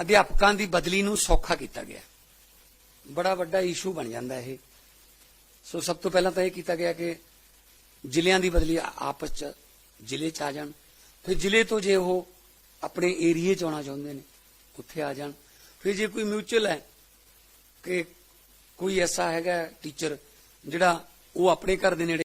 ਅਧਿਆਪਕਾਂ ਦੀ ਬਦਲੀ ਨੂੰ ਸੌਖਾ ਕੀਤਾ ਗਿਆ। ਬੜਾ ਵੱਡਾ ਇਸ਼ੂ ਬਣ ਜਾਂਦਾ ਇਹ। ਸੋ ਸਭ ਤੋਂ ਪਹਿਲਾਂ ਤਾਂ ਇਹ ਕੀਤਾ ਗਿਆ ਕਿ ਜ਼ਿਲ੍ਹਿਆਂ ਦੀ ਬਦਲੀ ਆਪਸ ਚ ਜ਼ਿਲ੍ਹੇ ਚ ਆ ਜਾਣ। ਫਿਰ ਜ਼ਿਲ੍ਹੇ ਤੋਂ ਜੇ ਉਹ ਆਪਣੇ ਏਰੀਏ ਚ ਆਉਣਾ ਚਾਹੁੰਦੇ ਨੇ, ਉੱਥੇ ਆ ਜਾਣ। ਫਿਰ ਜੇ ਕੋਈ ਮਿਊਚੁਅਲ ਹੈ ਕਿ ਕੋਈ ਐਸਾ ਹੈਗਾ ਟੀਚਰ ਜਿਹੜਾ ਉਹ ਆਪਣੇ ਘਰ ਦੇ ਨੇੜੇ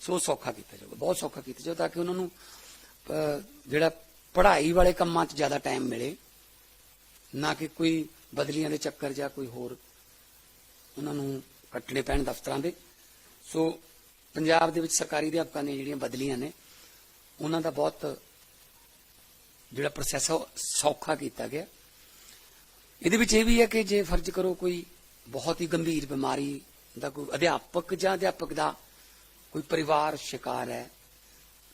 ਸੋ ਸੌਖਾ ਕੀਤਾ ਜਾਊਗਾ, ਬਹੁਤ ਸੌਖਾ ਕੀਤਾ ਜਾਊਗਾ, ਤਾਂ ਕਿ ਉਹਨਾਂ ਨੂੰ ਜਿਹੜਾ ਪੜ੍ਹਾਈ ਵਾਲੇ ਕੰਮਾਂ 'ਚ ਜ਼ਿਆਦਾ ਟਾਈਮ ਮਿਲੇ। ਨਾ ਕਿ ਕੋਈ ਬਦਲੀਆਂ ਦੇ ਚੱਕਰ ਜਾਂ ਕੋਈ ਹੋਰ ਉਹਨਾਂ ਨੂੰ ਕੱਟਣੇ ਪੈਣ ਦਫ਼ਤਰਾਂ ਦੇ। ਸੋ ਪੰਜਾਬ ਦੇ ਵਿੱਚ ਸਰਕਾਰੀ ਅਧਿਆਪਕਾਂ ਦੀਆਂ ਜਿਹੜੀਆਂ ਬਦਲੀਆਂ ਨੇ, ਉਹਨਾਂ ਦਾ ਬਹੁਤ ਜਿਹੜਾ ਪ੍ਰੋਸੈਸ ਉਹ ਸੌਖਾ ਕੀਤਾ ਗਿਆ। ਇਹਦੇ ਵਿੱਚ ਇਹ ਵੀ ਹੈ ਕਿ ਜੇ ਫਰਜ਼ ਕਰੋ ਕੋਈ ਬਹੁਤ ਹੀ ਗੰਭੀਰ ਬਿਮਾਰੀ ਦਾ ਕੋਈ ਅਧਿਆਪਕ ਜਾਂ ਅਧਿਆਪਕ ਦਾ ਕੋਈ ਪਰਿਵਾਰ ਸ਼ਿਕਾਰ ਹੈ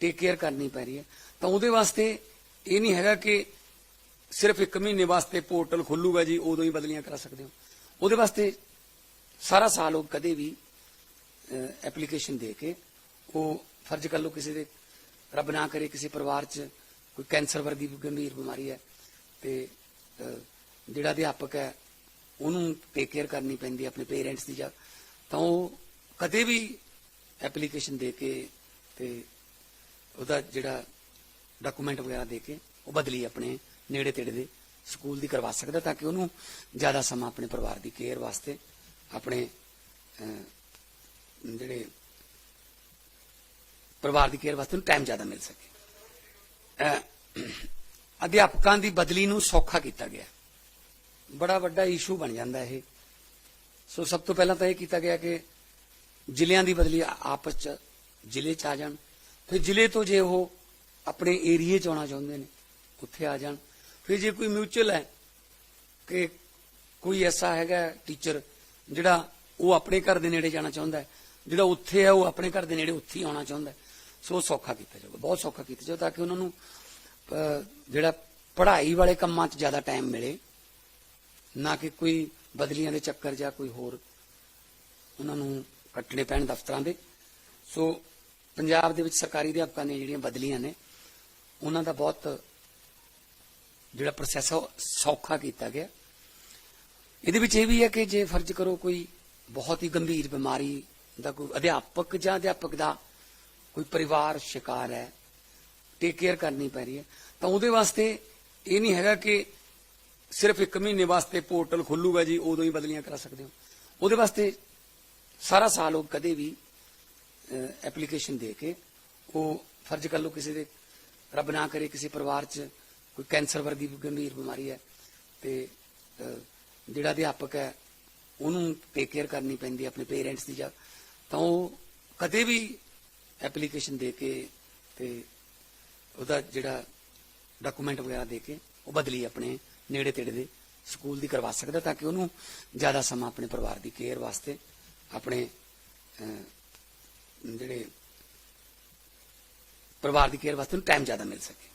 ਟੇਕ ਕੇਅਰ ਕਰਨੀ ਪੈ ਰਹੀ ਹੈ, ਤਾਂ ਉਹਦੇ ਵਾਸਤੇ ਇਹ ਨਹੀਂ ਹੈਗਾ ਕਿ ਸਿਰਫ ਇੱਕ ਮਹੀਨੇ ਵਾਸਤੇ ਪੋਰਟਲ ਖੁੱਲੂਗਾ ਜੀ, ਉਦੋਂ ਹੀ ਬਦਲੀਆਂ ਕਰਾ ਸਕਦੇ ਹੋ। ਉਹਦੇ ਵਾਸਤੇ ਸਾਰਾ ਸਾਲ ਉਹ ਕਦੇ ਵੀ ਐਪਲੀਕੇਸ਼ਨ ਦੇ ਕੇ ਉਹ ਫਰਜ਼ ਕਰ ਲਓ ਕਿਸੇ ਦੇ, ਰੱਬ ਨਾ ਕਰੇ ਕਿਸੇ ਪਰਿਵਾਰ 'ਚ ਕੋਈ ਕੈਂਸਰ ਵਰਗੀ ਗੰਭੀਰ ਬਿਮਾਰੀ ਹੈ ਤੇ ਜਿਹੜਾ ਅਧਿਆਪਕ ਹੈ, ਉਹਨੂੰ ਟੇਕ ਕੇਅਰ ਕਰਨੀ ਪੈਂਦੀ ਹੈ ਆਪਣੇ ਪੇਰੈਂਟਸ ਦੀ ਜਾਂ ਤਾਂ ਉਹ ਕਦੇ ਵੀ ਐਪਲੀਕੇਸ਼ਨ ਦੇ ਕੇ ਤੇ ਉਹਦਾ ਜਿਹੜਾ ਡਾਕੂਮੈਂਟ ਵਗੈਰਾ ਦੇ ਕੇ ਉਹ ਬਦਲੀ ਆਪਣੇ ਨੇੜੇ ਤੇੜੇ ਦੇ ਸਕੂਲ ਦੀ ਕਰਵਾ ਸਕਦਾ ਤਾਂ ਕਿ ਉਹਨੂੰ ਜ਼ਿਆਦਾ ਸਮਾਂ ਆਪਣੇ ਪਰਿਵਾਰ ਦੀ ਕੇਅਰ ਵਾਸਤੇ ਆਪਣੇ ਜਿਹੜੇ ਪਰਿਵਾਰ ਦੀ ਕੇਅਰ ਵਾਸਤੇ ਉਹਨੂੰ ਟਾਈਮ ਜ਼ਿਆਦਾ ਮਿਲ ਸਕੇ। ਅਧਿਆਪਕਾਂ ਦੀ ਬਦਲੀ ਨੂੰ ਸੌਖਾ ਕੀਤਾ ਗਿਆ। ਬੜਾ ਵੱਡਾ ਇਸ਼ੂ ਬਣ ਜਾਂਦਾ ਇਹ। ਸੋ ਸਭ ਤੋਂ ਪਹਿਲਾਂ ਤਾਂ ਇਹ ਕੀਤਾ ਗਿਆ ਕਿ ਜ਼ਿਲ੍ਹਿਆਂ ਦੀ ਬਦਲੀ ਆਪਸ ਚ ਜ਼ਿਲ੍ਹੇ ਚ ਆ ਜਾਣ। ਫਿਰ ਜ਼ਿਲ੍ਹੇ ਤੋਂ ਜੇ ਉਹ ਆਪਣੇ ਏਰੀਏ ਚ ਆਉਣਾ ਚਾਹੁੰਦੇ ਨੇ, ਉੱਥੇ ਆ ਜਾਣ। ਫਿਰ ਜੇ ਕੋਈ ਮਿਊਚੁਅਲ ਹੈ ਕਿ ਕੋਈ ਐਸਾ ਹੈਗਾ ਟੀਚਰ ਜਿਹੜਾ ਉਹ ਆਪਣੇ ਘਰ ਦੇ ਨੇੜੇ ਜਾਣਾ ਚਾਹੁੰਦਾ ਹੈ, ਜਿਹੜਾ ਉੱਥੇ ਹੈ ਉਹ ਆਪਣੇ ਘਰ ਦੇ ਨੇੜੇ ਉੱਥੇ ਹੀ ਆਉਣਾ ਚਾਹੁੰਦਾ ਸੋ ਉਹ ਸੌਖਾ ਕੀਤਾ ਜਾਊਗਾ, ਬਹੁਤ ਸੌਖਾ ਕੀਤਾ ਜਾਊਗਾ ਤਾਂ ਕਿ ਉਹਨਾਂ ਨੂੰ ਜਿਹੜਾ ਪੜ੍ਹਾਈ ਵਾਲੇ ਕੰਮਾਂ 'ਚ ਜ਼ਿਆਦਾ ਟਾਈਮ ਮਿਲੇ। ਨਾ ਕਿ ਕੋਈ ਬਦਲੀਆਂ ਦੇ ਚੱਕਰ ਜਾਂ ਕੋਈ ਹੋਰ ਉਹਨਾਂ ਨੂੰ ਕੱਟਣੇ ਪੈਣ ਦਫ਼ਤਰਾਂ ਦੇ। ਸੋ ਪੰਜਾਬ ਦੇ ਵਿੱਚ ਸਰਕਾਰੀ ਅਧਿਆਪਕਾਂ ਦੀਆਂ ਜਿਹੜੀਆਂ ਬਦਲੀਆਂ ਨੇ, ਉਹਨਾਂ ਦਾ ਬਹੁਤ ਜਿਹੜਾ ਪ੍ਰੋਸੈਸ ਉਹ ਸੌਖਾ ਕੀਤਾ ਗਿਆ। ਇਹਦੇ ਵਿੱਚ ਇਹ ਵੀ ਹੈ ਕਿ ਜੇ ਫਰਜ਼ ਕਰੋ ਕੋਈ ਬਹੁਤ ਹੀ ਗੰਭੀਰ ਬਿਮਾਰੀ ਦਾ ਕੋਈ ਅਧਿਆਪਕ ਜਾਂ ਅਧਿਆਪਕ ਦਾ ਕੋਈ ਪਰਿਵਾਰ ਸ਼ਿਕਾਰ ਹੈ ਟੇਕ ਕੇਅਰ ਕਰਨੀ ਪੈ ਰਹੀ ਹੈ, ਤਾਂ ਉਹਦੇ ਵਾਸਤੇ ਇਹ ਨਹੀਂ ਹੈਗਾ ਕਿ ਸਿਰਫ ਇੱਕ ਮਹੀਨੇ ਵਾਸਤੇ ਪੋਰਟਲ ਖੁੱਲੂਗਾ ਜੀ, ਉਦੋਂ ਹੀ ਬਦਲੀਆਂ ਕਰਾ ਸਕਦੇ ਹੋ। ਉਹਦੇ ਵਾਸਤੇ ਸਾਰਾ ਸਾਲ ਉਹ ਕਦੇ ਵੀ ਐਪਲੀਕੇਸ਼ਨ ਦੇ ਕੇ ਉਹ ਫਰਜ਼ ਕਰ ਲਓ ਕਿਸੇ ਦੇ, ਰੱਬ ਨਾ ਕਰੇ ਕਿਸੇ ਪਰਿਵਾਰ 'ਚ ਕੋਈ ਕੈਂਸਰ ਵਰਗੀ ਗੰਭੀਰ ਬਿਮਾਰੀ ਹੈ ਤੇ ਜਿਹੜਾ ਅਧਿਆਪਕ ਹੈ, ਉਹਨੂੰ ਟੇਕ ਕੇਅਰ ਕਰਨੀ ਪੈਂਦੀ ਆਪਣੇ ਪੇਰੈਂਟਸ ਦੀ ਜਾਂ, ਤਾਂ ਉਹ ਕਦੇ ਵੀ ਐਪਲੀਕੇਸ਼ਨ ਦੇ ਕੇ ਤੇ ਉਹਦਾ ਜਿਹੜਾ ਡਾਕੂਮੈਂਟ ਵਗੈਰਾ ਦੇ ਕੇ ਉਹ ਬਦਲੀ ਆਪਣੇ ਨੇੜੇ ਤੇੜੇ ਦੇ ਸਕੂਲ ਦੀ ਕਰਵਾ ਸਕਦਾ ਤਾਂ ਕਿ ਉਹਨੂੰ ਜ਼ਿਆਦਾ ਸਮਾਂ ਆਪਣੇ ਪਰਿਵਾਰ ਦੀ ਕੇਅਰ ਵਾਸਤੇ ਆਪਣੇ ਜਿਹੜੇ ਪਰਿਵਾਰ ਦੀ ਕੇਅਰ ਵਾਸਤੇ ਉਹਨੂੰ ਟਾਈਮ ਜ਼ਿਆਦਾ ਮਿਲ ਸਕੇ।